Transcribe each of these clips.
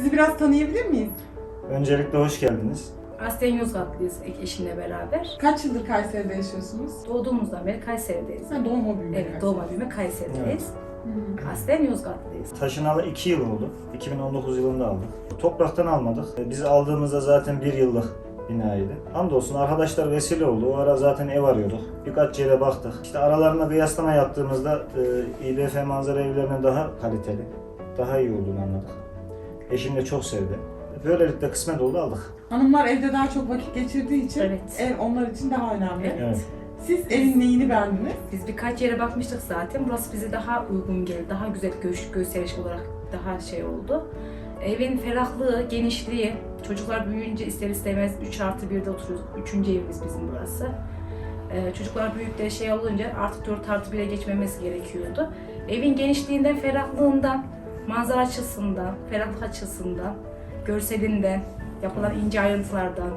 Sizi biraz tanıyabilir miyiz? Öncelikle hoş geldiniz. Aslen Yozgatlıyız eşimle beraber. Kaç yıldır Kayseri'de yaşıyorsunuz? Doğduğumuzdan beri Kayseri'deyiz. Ha, doğma büyüme Evet, doğma büyüme Kayseri'deyiz. Evet. Hı. Aslen Yozgatlıyız. Taşınalı 2 yıl oldu. 2019 yılında aldık. Topraktan almadık. Biz aldığımızda zaten bir yıllık binaydı. Hamdolsun arkadaşlar vesile oldu. O ara zaten ev arıyorduk. Birkaç yere baktık. İşte aralarında kıyaslama yaptığımızda e, İBF manzara evlerine daha kaliteli, daha iyi olduğunu anladık. Eşim de çok sevdi. Böylelikle kısmet oldu aldık. Hanımlar evde daha çok vakit geçirdiği için Evet. ev onlar için daha önemli. Evet. Siz evin neyini beğendiniz? Biz birkaç yere bakmıştık zaten. Burası bize daha uygun geldi. Daha güzel göç, gösteriş olarak daha şey oldu. Evin ferahlığı, genişliği. Çocuklar büyüyünce ister istemez 3 artı 1'de oturuyoruz. Üçüncü evimiz bizim burası. Ee, çocuklar büyük de şey olunca artık 4 artı 1'e geçmemiz gerekiyordu. Evin genişliğinden, ferahlığından, manzara açısından, ferahlık açısından, görselinden, yapılan ince ayrıntılardan,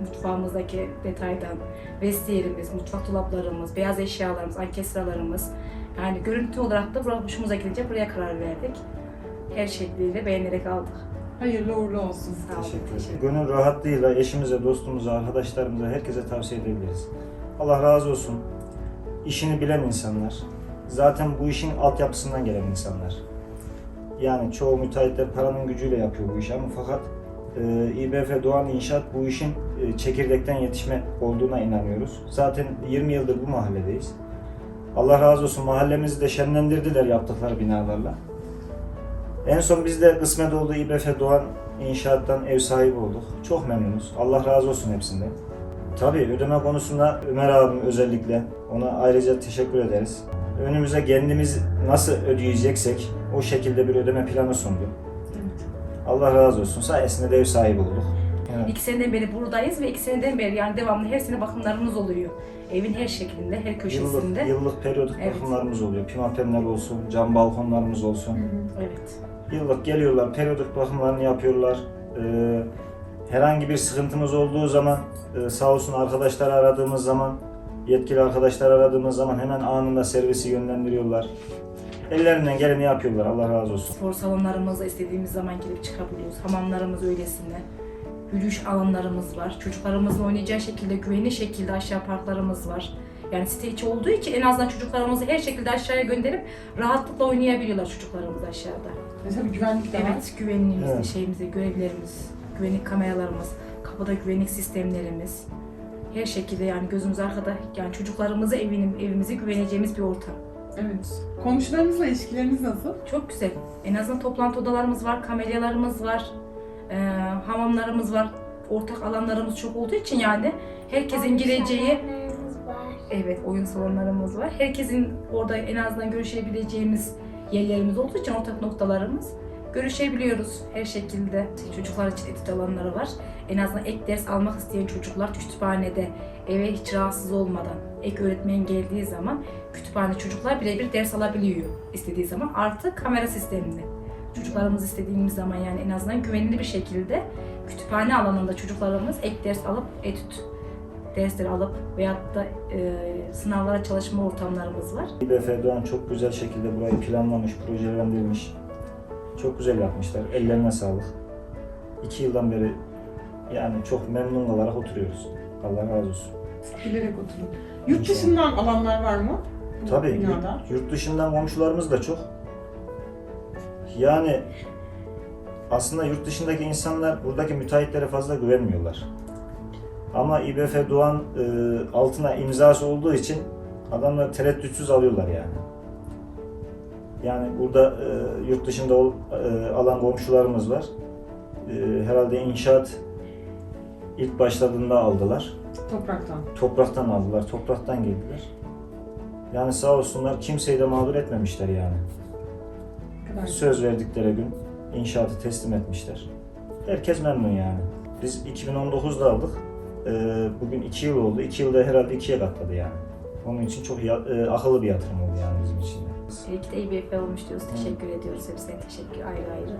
mutfağımızdaki detaydan, vestiyerimiz, mutfak dolaplarımız, beyaz eşyalarımız, ankesralarımız. Yani görüntü olarak da buraya hoşumuza gidince buraya karar verdik. Her şekliyle beğenerek aldık. Hayırlı uğurlu olsun. Sağ olun. Teşekkür teşekkür ederim. Gönül rahatlığıyla eşimize, dostumuza, arkadaşlarımıza, herkese tavsiye edebiliriz. Allah razı olsun. İşini bilen insanlar. Zaten bu işin altyapısından gelen insanlar. Yani çoğu müteahhitler paranın gücüyle yapıyor bu işi ama fakat e, İBF Doğan İnşaat bu işin e, çekirdekten yetişme olduğuna inanıyoruz. Zaten 20 yıldır bu mahalledeyiz. Allah razı olsun mahallemizi de şenlendirdiler yaptıkları binalarla. En son biz de kısmet oldu İBF Doğan İnşaat'tan ev sahibi olduk. Çok memnunuz. Allah razı olsun hepsinden. Tabii ödeme konusunda Ömer abim özellikle ona ayrıca teşekkür ederiz. Önümüze kendimiz nasıl ödeyeceksek o şekilde bir ödeme planı sundu. Evet. Allah razı olsun. Sayesinde de ev sahibi olduk. Evet. İki seneden beri buradayız ve iki seneden beri yani devamlı her sene bakımlarımız oluyor. Evin her şeklinde, her köşesinde. Yıllık, yıllık periyodik Evet. bakımlarımız oluyor. Pimapenler olsun, cam balkonlarımız olsun. Evet. Yıllık geliyorlar, periyodik bakımlarını yapıyorlar. Ee, herhangi bir sıkıntımız olduğu zaman e, sağ olsun arkadaşlar aradığımız zaman, yetkili arkadaşlar aradığımız zaman hemen anında servisi yönlendiriyorlar. Ellerinden geleni yapıyorlar. Allah razı olsun. Spor salonlarımıza istediğimiz zaman girip çıkabiliyoruz. Hamamlarımız öylesine. Yürüyüş alanlarımız var. Çocuklarımızın oynayacağı şekilde, güvenli şekilde aşağı parklarımız var. Yani site içi olduğu için en azından çocuklarımızı her şekilde aşağıya gönderip rahatlıkla oynayabiliyorlar çocuklarımız aşağıda. Tabii güvenlik de var. Evet, güvenliğimiz, Evet. şeyimize, görevlerimiz, güvenlik kameralarımız, kapıda güvenlik sistemlerimiz. Her şekilde yani gözümüz arkada, yani çocuklarımızı evinin, evimize güveneceğimiz bir ortam. Evet. Komşularınızla ilişkileriniz nasıl? Çok güzel. En azından toplantı odalarımız var, kamelyalarımız var, eee, hamamlarımız var. Ortak alanlarımız çok olduğu için yani herkesin gireceği evet oyun salonlarımız var. Herkesin orada en azından görüşebileceğimiz yerlerimiz olduğu için ortak noktalarımız. Görüşebiliyoruz her şekilde. Çocuklar için etüt alanları var. En azından ek ders almak isteyen çocuklar kütüphanede eve hiç rahatsız olmadan ek öğretmen geldiği zaman kütüphane çocuklar birebir ders alabiliyor istediği zaman. Artı kamera sistemli. Çocuklarımız istediğimiz zaman yani en azından güvenli bir şekilde kütüphane alanında çocuklarımız ek ders alıp etüt dersleri alıp veyahut da e, sınavlara çalışma ortamlarımız var. İBF Doğan çok güzel şekilde burayı planlamış, projelendirmiş. Çok güzel yapmışlar. Ellerine sağlık. İki yıldan beri yani çok memnun olarak oturuyoruz. Allah razı olsun. Bilerek oturun. Yurt dışından alanlar var mı? Bu Tabii Binada. yurt, yurt dışından komşularımız da çok. Yani aslında yurt dışındaki insanlar buradaki müteahhitlere fazla güvenmiyorlar. Ama İBF Doğan e, altına imzası olduğu için adamlar tereddütsüz alıyorlar yani. Yani burada e, yurt dışında ol, e, alan komşularımız var. E, herhalde inşaat ilk başladığında aldılar Topraktan. topraktan aldılar, topraktan girdiler. Yani sağ olsunlar kimseyi de mağdur etmemişler yani. Kadar Söz verdikleri gün inşaatı teslim etmişler. Herkes memnun yani. Biz 2019'da aldık. Ee, bugün 2 yıl oldu. 2 yılda herhalde ikiye katladı yani. Onun için çok ya- e, akıllı bir yatırım oldu de. İyi de İBF olmuş diyoruz. Teşekkür ediyoruz hepsine. Teşekkür ayrı ayrı.